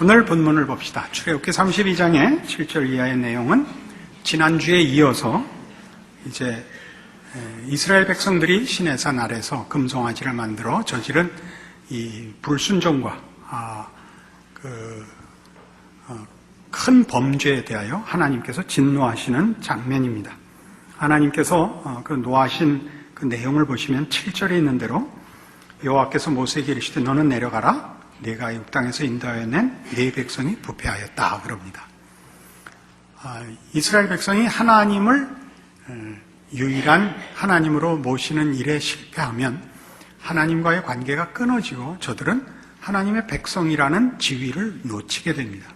오늘 본문을 봅시다. 출애굽기 32장의 7절 이하의 내용은 지난주에 이어서 이제 이스라엘 백성들이 시내산 아래서 금송아지를 만들어 저지른 이 불순종과 아, 그, 어, 큰 범죄에 대하여 하나님께서 진노하시는 장면입니다. 하나님께서 어, 그 노하신 그 내용을 보시면 7절에 있는 대로 여호와께서 모세에게 이르시되 너는 내려가라 내가 이 땅에서 인도하여 낸 네 백성이 부패하였다 그럽니다. 아, 이스라엘 백성이 하나님을 어, 유일한 하나님으로 모시는 일에 실패하면 하나님과의 관계가 끊어지고 저들은 하나님의 백성이라는 지위를 놓치게 됩니다.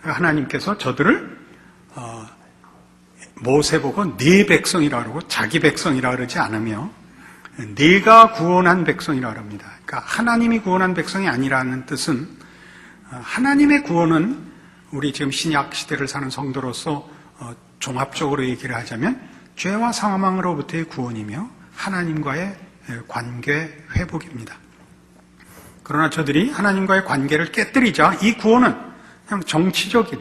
하나님께서 저들을 어, 모세 보고 네 백성이라 그러고 자기 백성이라 그러지 않으며 네가 구원한 백성이라 합니다. 그러니까 하나님이 구원한 백성이 아니라는 뜻은 어, 하나님의 구원은 우리 지금 신약 시대를 사는 성도로서 어, 종합적으로 얘기를 하자면 죄와 사망으로부터의 구원이며 하나님과의 관계 회복입니다. 그러나 저들이 하나님과의 관계를 깨뜨리자 이 구원은 그냥 정치적인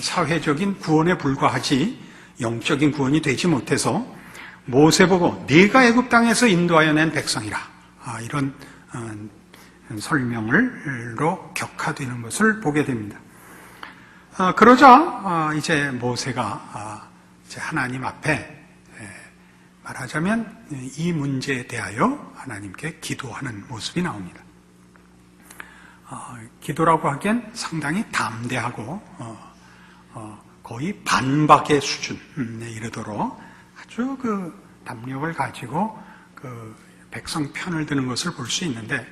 사회적인 구원에 불과하지 영적인 구원이 되지 못해서 모세 보고 네가 애굽 땅에서 인도하여 낸 백성이라 아, 이런 어, 설명을로 격화되는 것을 보게 됩니다. 아, 그러자 아, 이제 모세가 이제 하나님 앞에 말하자면 이 문제에 대하여 하나님께 기도하는 모습이 나옵니다. 기도라고 하기엔 상당히 담대하고 어, 어, 거의 반박의 수준에 이르도록 아주 그 담력을 가지고 그 백성 편을 드는 것을 볼 수 있는데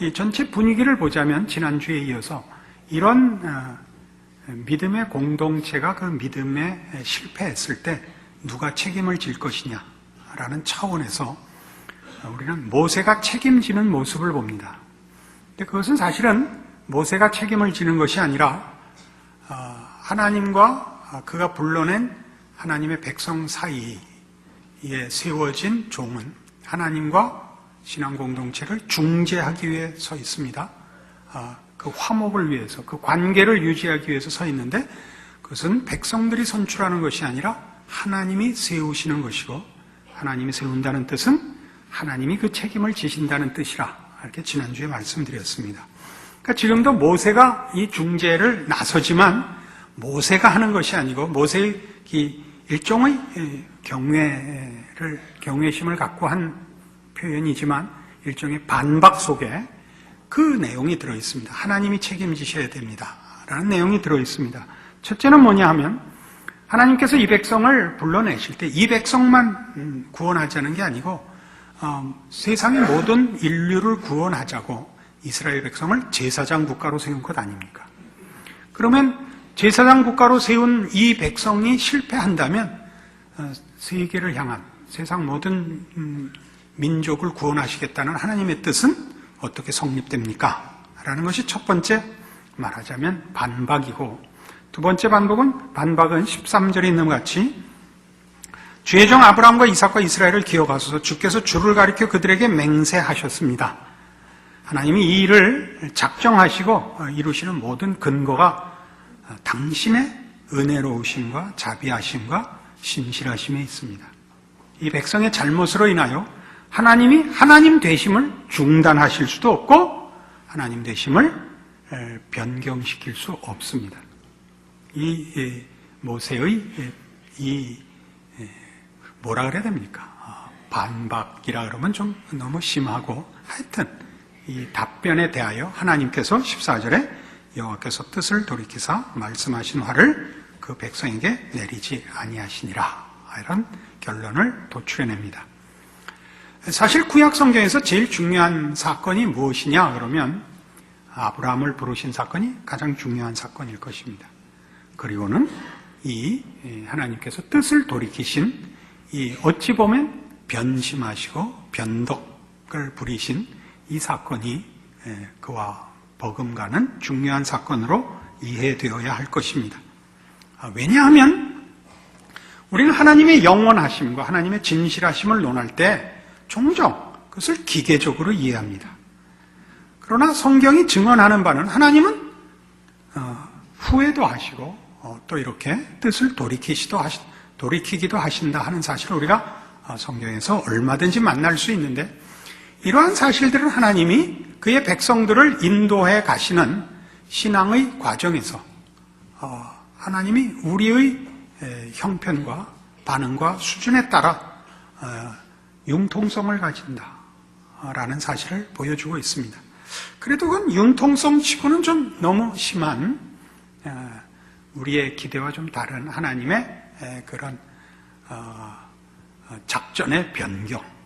이 전체 분위기를 보자면 지난주에 이어서 이런 어, 믿음의 공동체가 그 믿음에 실패했을 때 누가 책임을 질 것이냐라는 차원에서 우리는 모세가 책임지는 모습을 봅니다. 근데 그것은 사실은 모세가 책임을 지는 것이 아니라 어, 하나님과 그가 불러낸 하나님의 백성 사이 에 세워진 종은 하나님과 신앙 공동체를 중재하기 위해 서 있습니다. 아, 그 화목을 위해서, 그 관계를 유지하기 위해서 서 있는데 그것은 백성들이 선출하는 것이 아니라 하나님이 세우시는 것이고 하나님이 세운다는 뜻은 하나님이 그 책임을 지신다는 뜻이라 이렇게 지난주에 말씀드렸습니다. 그러니까 지금도 모세가 이 중재를 나서지만 모세가 하는 것이 아니고 모세의 일종의 경외를 경외심을 갖고 한 표현이지만 일종의 반박 속에 그 내용이 들어 있습니다. 하나님이 책임지셔야 됩니다. 라는 내용이 들어 있습니다. 첫째는 뭐냐 하면 하나님께서 이 백성을 불러내실 때 이 백성만 음, 구원하자는 게 아니고 어, 세상의 모든 인류를 구원하자고 이스라엘 백성을 제사장 국가로 세운 것 아닙니까? 그러면 제사장 국가로 세운 이 백성이 실패한다면 어, 세계를 향한 세상 모든 음, 민족을 구원하시겠다는 하나님의 뜻은 어떻게 성립됩니까? 라는 것이 첫 번째 말하자면 반박이고 두 번째 반박은 반박은 13절에 있는 것 같이 주의 종 아브라함과 이삭과 이스라엘을 기억하소서 주께서 주를 가리켜 그들에게 맹세하셨습니다. 하나님이 이 일을 작정하시고 어, 이루시는 모든 근거가 당신의 은혜로우심과 자비하심과 신실하심에 있습니다. 이 백성의 잘못으로 인하여 하나님이 하나님 되심을 중단하실 수도 없고 하나님 되심을 변경시킬 수 없습니다. 이 모세의 이 뭐라 그래야 됩니까? 아, 반박이라 그러면 좀 너무 심하고 하여튼 이 답변에 대하여 하나님께서 14절에 여호와께서 뜻을 돌이키사 말씀하신 화를 그 백성에게 내리지 아니하시니라 이런 결론을 도출해냅니다. 사실 구약 성경에서 제일 중요한 사건이 무엇이냐 그러면 아브라함을 부르신 사건이 가장 중요한 사건일 것입니다. 그리고는 이 하나님께서 뜻을 돌이키신 이 어찌 보면 변심하시고 변덕을 부리신 이 사건이 그와 버금가는 중요한 사건으로 이해되어야 할 것입니다. 아, 왜냐하면 우리는 하나님의 영원하심과 하나님의 진실하심을 논할 때 종종 그것을 기계적으로 이해합니다. 그러나 성경이 증언하는 바는 하나님은 후회도 하시고 어, 또 이렇게 뜻을 돌이키시도 하시, 돌이키기도 하신다 하는 사실을 우리가 어, 성경에서 얼마든지 만날 수 있는데 이러한 사실들은 하나님이 그의 백성들을 인도해 가시는 신앙의 과정에서 어, 하나님이 우리의 에, 형편과 반응과 수준에 따라 어, 융통성을 가진다라는 사실을 보여주고 있습니다. 그래도 그건 융통성 치고는 좀 너무 심한 어, 우리의 기대와 좀 다른 하나님의 에, 그런 어, 어, 작전의 변경, 어,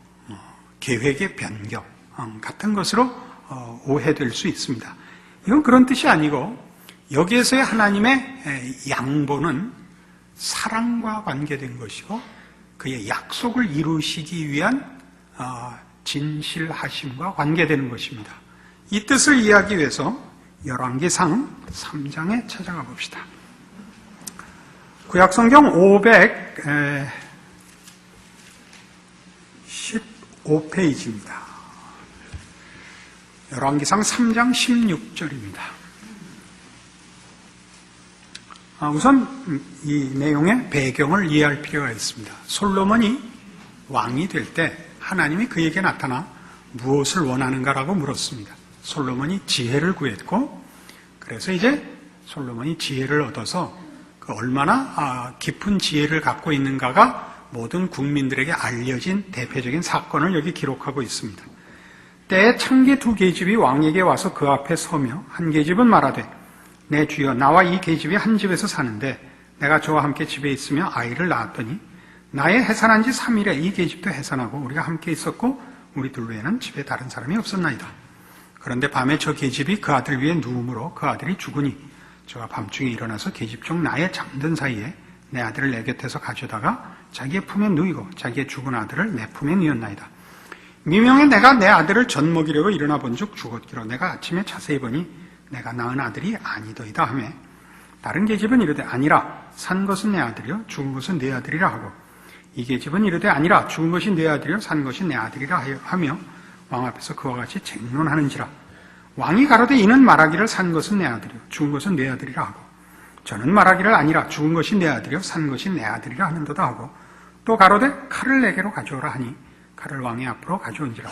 계획의 변경 어, 같은 것으로 어, 오해될 수 있습니다. 이건 그런 뜻이 아니고 여기에서의 하나님의 에, 양보는 사랑과 관계된 것이고 그의 약속을 이루시기 위한 어, 진실하심과 관계되는 것입니다. 이 뜻을 이해하기 위해서 열왕기상 3장에 찾아가 봅시다. 구약성경 515페이지입니다. 열왕기상 3장 16절입니다. 아, 우선 이 내용의 배경을 이해할 필요가 있습니다. 솔로몬이 왕이 될 때 하나님이 그에게 나타나 무엇을 원하는가라고 물었습니다. 솔로몬이 지혜를 구했고 그래서 이제 솔로몬이 지혜를 얻어서 그 얼마나 아, 깊은 지혜를 갖고 있는가가 모든 국민들에게 알려진 대표적인 사건을 여기 기록하고 있습니다. 때에 창기 두 계집이 왕에게 와서 그 앞에 서며 한 계집은 말하되 내 주여 나와 이 계집이 한 집에서 사는데 내가 저와 함께 집에 있으며 아이를 낳았더니 나의 해산한 지 3일에 이 계집도 해산하고 우리가 함께 있었고 우리 둘 외에는 집에 다른 사람이 없었나이다. 그런데 밤에 저 계집이 그 아들 위에 누움으로 그 아들이 죽으니 저가 밤중에 일어나서 계집 중 나의 잠든 사이에 내 아들을 내 곁에서 가져다가 자기의 품에 누이고 자기의 죽은 아들을 내 품에 누였나이다. 미명에 내가 내 아들을 젖 먹이려고 일어나 본즉 죽었기로 내가 아침에 자세히 보니 내가 낳은 아들이 아니더이다 하매 다른 계집은 이르되 아니라 산 것은 내 아들이요 죽은 것은 내 아들이라 하고 이 계집은 이르되 아니라 죽은 것이 내 아들이요 산 것이 내 아들이라 하며 왕 앞에서 그와 같이 쟁론하는지라 왕이 가로되 이는 말하기를 산 것은 내 아들이요 죽은 것은 내 아들이라 하고 저는 말하기를 아니라 죽은 것이 내 아들이요 산 것이 내 아들이라 하는도다 하고 또 가로되 칼을 내게로 가져오라 하니 칼을 왕의 앞으로 가져온지라.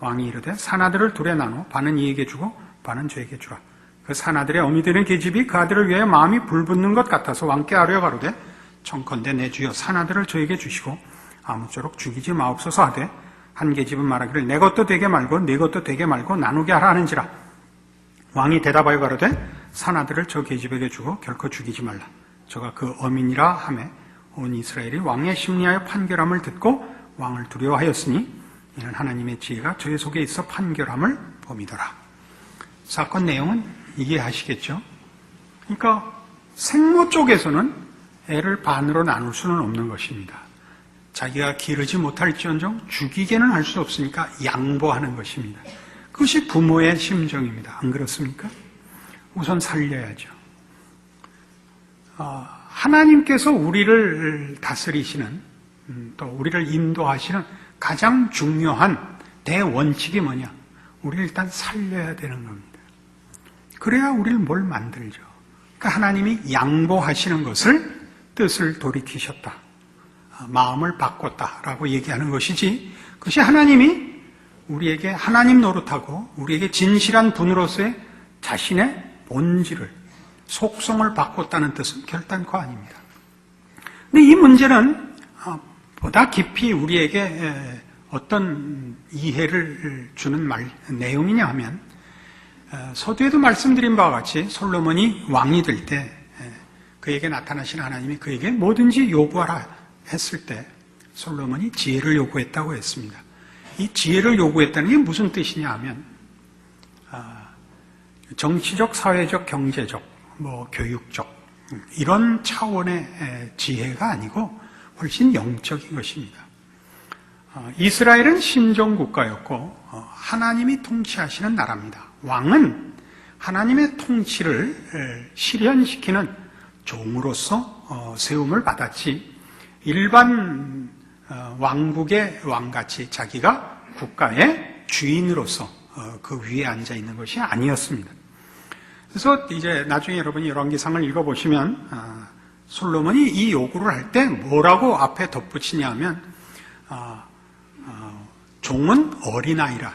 왕이 이르되 산아들을 둘에 나눠 반은 이에게 주고 반은 저에게 주라. 그 산아들의 어미 되는 계집이 그 아들을 위해 마음이 불붙는 것 같아서 왕께 아뢰어 가로되 청컨대 내 주여 산아들을 저에게 주시고 아무쪼록 죽이지 마옵소서 하되 한 계집은 말하기를 내 것도 되게 말고 네 것도 되게 말고 나누게 하라 하는지라. 왕이 대답하여 가로되 산아들을 저 계집에게 주고 결코 죽이지 말라 저가 그 어민이라 하매 온 이스라엘이 왕의 심리하여 판결함을 듣고 왕을 두려워하였으니 이는 하나님의 지혜가 저의 속에 있어 판결함을 봄이더라 사건 내용은 이해하시겠죠? 그러니까 생모 쪽에서는 애를 반으로 나눌 수는 없는 것입니다. 자기가 기르지 못할지언정 죽이게는 할 수 없으니까 양보하는 것입니다. 그것이 부모의 심정입니다. 안 그렇습니까? 우선 살려야죠. 어, 하나님께서 우리를 다스리시는 음, 또 우리를 인도하시는 가장 중요한 대원칙이 뭐냐? 우리를 일단 살려야 되는 겁니다. 그래야 우리를 뭘 만들죠. 그러니까 하나님이 양보하시는 것을 뜻을 돌이키셨다. 마음을 바꿨다라고 얘기하는 것이지 그것이 하나님이 우리에게 하나님 노릇하고 우리에게 진실한 분으로서의 자신의 본질을 속성을 바꿨다는 뜻은 결단코 아닙니다. 근데 이 문제는 보다 깊이 우리에게 어떤 이해를 주는 말, 내용이냐 하면 서두에도 말씀드린 바와 같이 솔로몬이 왕이 될 때 그에게 나타나신 하나님이 그에게 뭐든지 요구하라 했을 때 솔로몬이 지혜를 요구했다고 했습니다. 이 지혜를 요구했다는 게 무슨 뜻이냐 하면 정치적, 사회적, 경제적, 뭐 교육적 이런 차원의 지혜가 아니고 훨씬 영적인 것입니다. 이스라엘은 신정 국가였고 어, 하나님이 통치하시는 나라입니다. 왕은 하나님의 통치를 실현시키는 종으로서 어, 세움을 받았지 일반 어, 왕국의 왕같이 자기가 국가의 주인으로서 그 위에 앉아 있는 것이 아니었습니다. 그래서 이제 나중에 여러분이 열왕기상을 읽어보시면 아, 솔로몬이 이 요구를 할 때 뭐라고 앞에 덧붙이냐면 아, 아, 종은 어린아이라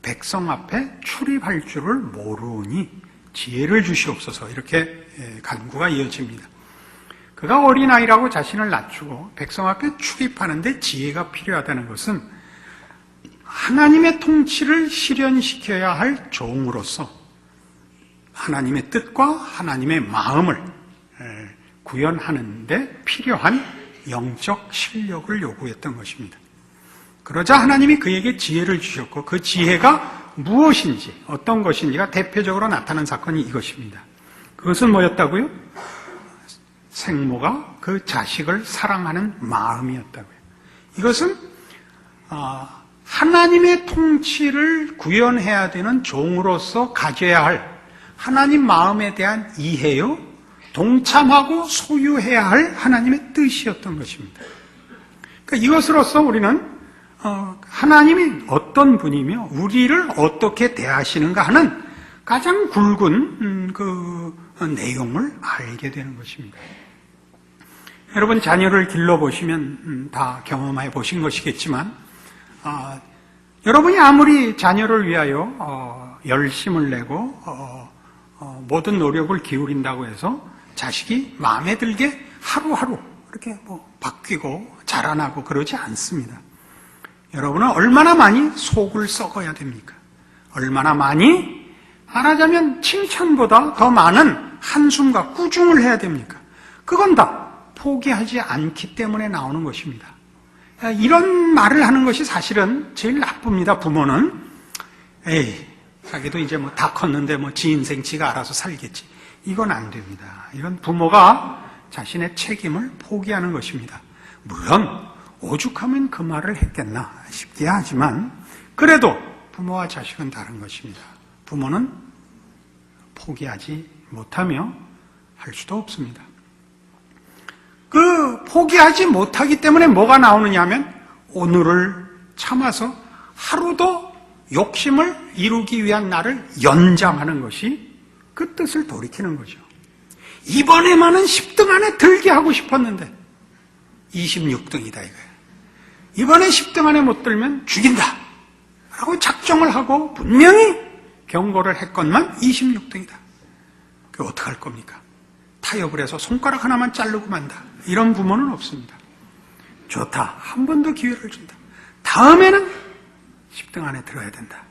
백성 앞에 출입할 줄을 모르니 지혜를 주시옵소서 이렇게 예, 간구가 이어집니다. 그가 어린아이라고 자신을 낮추고 백성 앞에 출입하는데 지혜가 필요하다는 것은 하나님의 통치를 실현시켜야 할 종으로서 하나님의 뜻과 하나님의 마음을 에, 구현하는데 필요한 영적 실력을 요구했던 것입니다. 그러자 하나님이 그에게 지혜를 주셨고 그 지혜가 무엇인지 어떤 것인지가 대표적으로 나타난 사건이 이것입니다. 그것은 뭐였다고요? 생모가 그 자식을 사랑하는 마음이었다고요. 이것은 아, 하나님의 통치를 구현해야 되는 종으로서 가져야 할 하나님 마음에 대한 이해요, 동참하고 소유해야 할 하나님의 뜻이었던 것입니다. 그러니까 이것으로서 우리는 어, 하나님이 어떤 분이며 우리를 어떻게 대하시는가 하는 가장 굵은 음, 그 내용을 알게 되는 것입니다. 여러분 자녀를 길러 보시면 음, 다 경험해 보신 것이겠지만 아, 여러분이 아무리 자녀를 위하여 어, 열심을 내고 어, 어, 모든 노력을 기울인다고 해서 자식이 마음에 들게 하루하루 이렇게 뭐 바뀌고 자라나고 그러지 않습니다. 여러분은 얼마나 많이 속을 썩어야 됩니까? 얼마나 많이 말하자면 칭찬보다 더 많은 한숨과 꾸중을 해야 됩니까? 그건 다 포기하지 않기 때문에 나오는 것입니다. 이런 말을 하는 것이 사실은 제일 나쁩니다, 부모는. 에이, 자기도 이제 뭐 다 컸는데 뭐 지 인생 지가 알아서 살겠지. 이건 안 됩니다. 이건 부모가 자신의 책임을 포기하는 것입니다. 물론, 오죽하면 그 말을 했겠나 싶게 하지만, 그래도 부모와 자식은 다른 것입니다. 부모는 포기하지 못하며 할 수도 없습니다. 그 포기하지 못하기 때문에 뭐가 나오느냐 하면 오늘을 참아서 하루도 욕심을 이루기 위한 날을 연장하는 것이 그 뜻을 돌이키는 거죠. 이번에만은 10등 안에 들게 하고 싶었는데 26등이다 이거예요. 이번에 10등 안에 못 들면 죽인다. 라고 작정을 하고 분명히 경고를 했건만 26등이다. 그 어떡할 겁니까? 타협을 해서 손가락 하나만 자르고 만다. 이런 부모는 없습니다. 좋다. 한 번 더 기회를 준다. 다음에는 10등 안에 들어야 된다.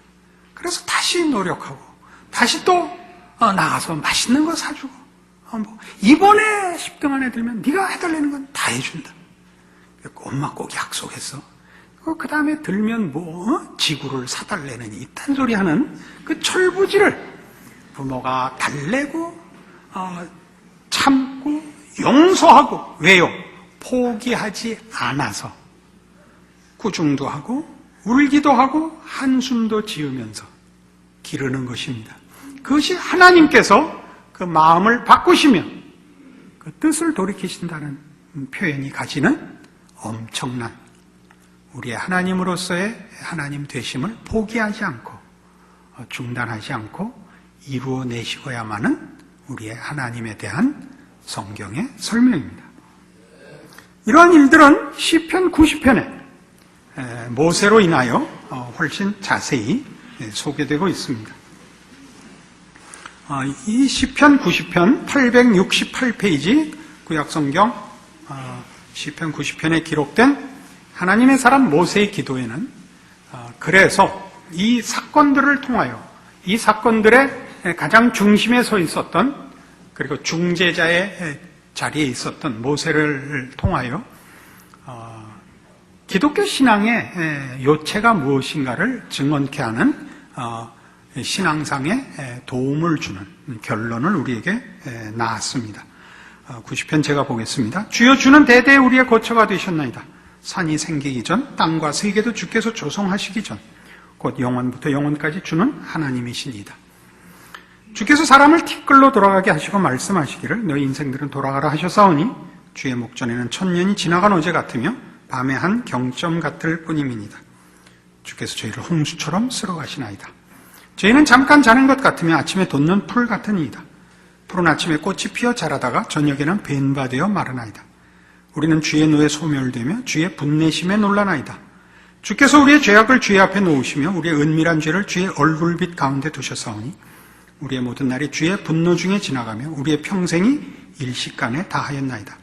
그래서 다시 노력하고, 다시 또 어, 나가서 맛있는 거 사주고, 어, 뭐, 이번에 10등 안에 들면 네가 해달라는 건 다 해준다. 엄마 꼭 약속했어. 그 다음에 들면 뭐, 어? 지구를 사달래는 이딴 소리 하는 그 철부지를 부모가 달래고, 어, 참고 용서하고 왜요? 포기하지 않아서 꾸중도 하고 울기도 하고 한숨도 지으면서 기르는 것입니다. 그것이 하나님께서 그 마음을 바꾸시면 그 뜻을 돌이키신다는 표현이 가지는 엄청난 우리의 하나님으로서의 하나님 되심을 포기하지 않고 중단하지 않고 이루어내시고야만은 우리의 하나님에 대한 성경의 설명입니다. 이러한 일들은 시편 90편에 모세로 인하여 어, 훨씬 자세히 소개되고 있습니다. 어, 이 시편 90편 868페이지 구약성경 어, 시편 90편에 기록된 하나님의 사람 모세의 기도에는 그래서 이 사건들을 통하여 이 사건들의 가장 중심에 서 있었던 그리고 중재자의 자리에 있었던 모세를 통하여 어, 기독교 신앙의 요체가 무엇인가를 증언케 하는 어, 신앙상의 도움을 주는 결론을 우리에게 나왔습니다. 90편 어, 제가 보겠습니다. 주여 주는 대대 우리의 거처가 되셨나이다. 산이 생기기 전 땅과 세계도 주께서 조성하시기 전 곧 영원부터 영원까지 주는 하나님이시니다. 주께서 사람을 티끌로 돌아가게 하시고 말씀하시기를 너희 인생들은 돌아가라 하셨사오니 주의 목전에는 천년이 지나간 어제 같으며 밤의 한 경점 같을 뿐임이니다. 주께서 저희를 홍수처럼 쓸어 가시나이다. 저희는 잠깐 자는 것 같으면 아침에 돋는 풀 같은 이이다. 푸른 아침에 꽃이 피어 자라다가 저녁에는 벤바 되어 마르나이다. 우리는 주의 노에 소멸되며 주의 분내심에 놀라나이다. 주께서 우리의 죄악을 주의 앞에 놓으시며 우리의 은밀한 죄를 주의 얼굴빛 가운데 두셨사오니 우리의 모든 날이 주의 분노 중에 지나가며 우리의 평생이 일시간에 다하였나이다.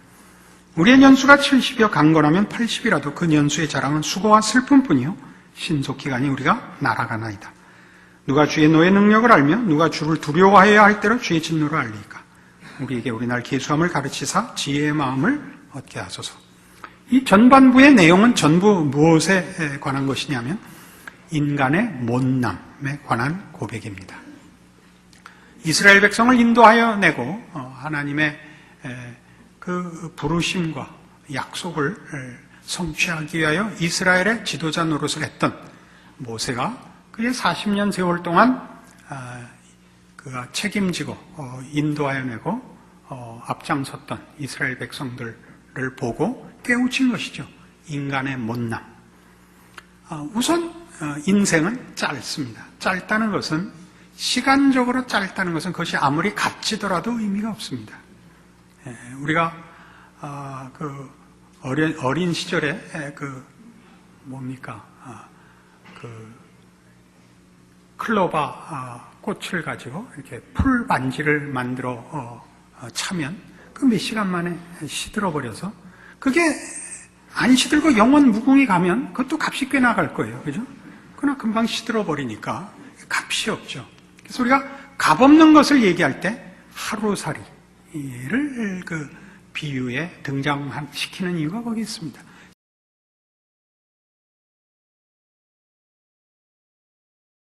우리의 년수가 70이여 강건하면 80이라도 그 년수의 자랑은 수고와 슬픔뿐이요 신속기간이 우리가 날아가나이다. 누가 주의 노의 능력을 알며 누가 주를 두려워해야 할 때로 주의 진노를 알리까. 우리에게 우리날 계수함을 가르치사 지혜의 마음을 얻게 하소서. 이 전반부의 내용은 전부 무엇에 관한 것이냐면 인간의 못남에 관한 고백입니다. 이스라엘 백성을 인도하여 내고 어, 하나님의 그 부르심과 약속을 성취하기 위하여 이스라엘의 지도자 노릇을 했던 모세가 그의 40년 세월 동안 아, 그가 책임지고 어, 인도하여 내고 어, 앞장섰던 이스라엘 백성들을 보고 깨우친 것이죠. 인간의 못남. 아, 우선 어, 인생은 짧습니다. 짧다는 것은 시간적으로 짧다는 것은 그것이 아무리 값지더라도 의미가 없습니다. 예, 우리가 아, 그 어린, 어린 시절에 그 뭡니까 아, 그 클로바 아, 꽃을 가지고 이렇게 풀 반지를 만들어 어, 어, 차면 그 몇 시간 만에 시들어 버려서 그게 안 시들고 영원 무궁이 가면 그것도 값이 꽤 나갈 거예요, 그죠? 그러나 금방 시들어 버리니까 값이 없죠. 그래서 우리가 값 없는 것을 얘기할 때 하루살이 를 그 비유에 등장시키는 이유가 거기 있습니다.